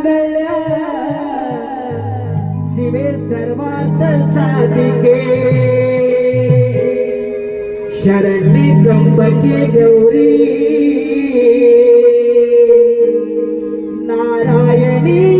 ಮಗಳ ಶಿವೆ ಸರ್ವಾರ್ಥ ಸಾಧಿಕೆ. ಶರಣ್ಯ ಕಂಬಕ್ಕೆ Gauri. Narayani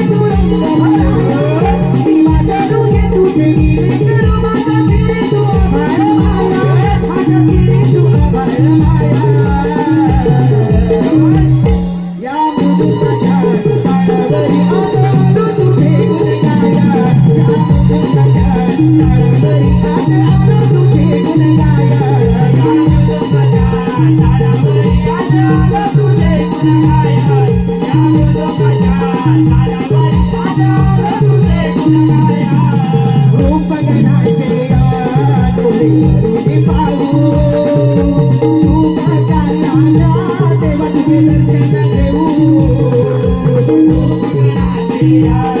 Yeah.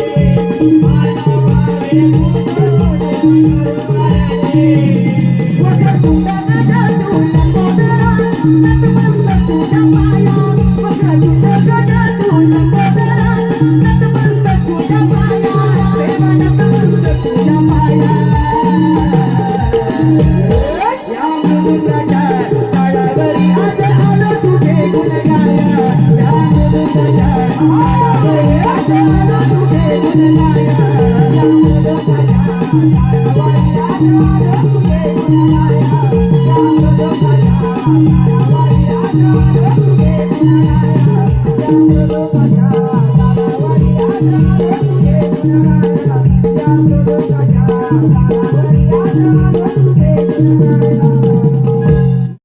Thank you.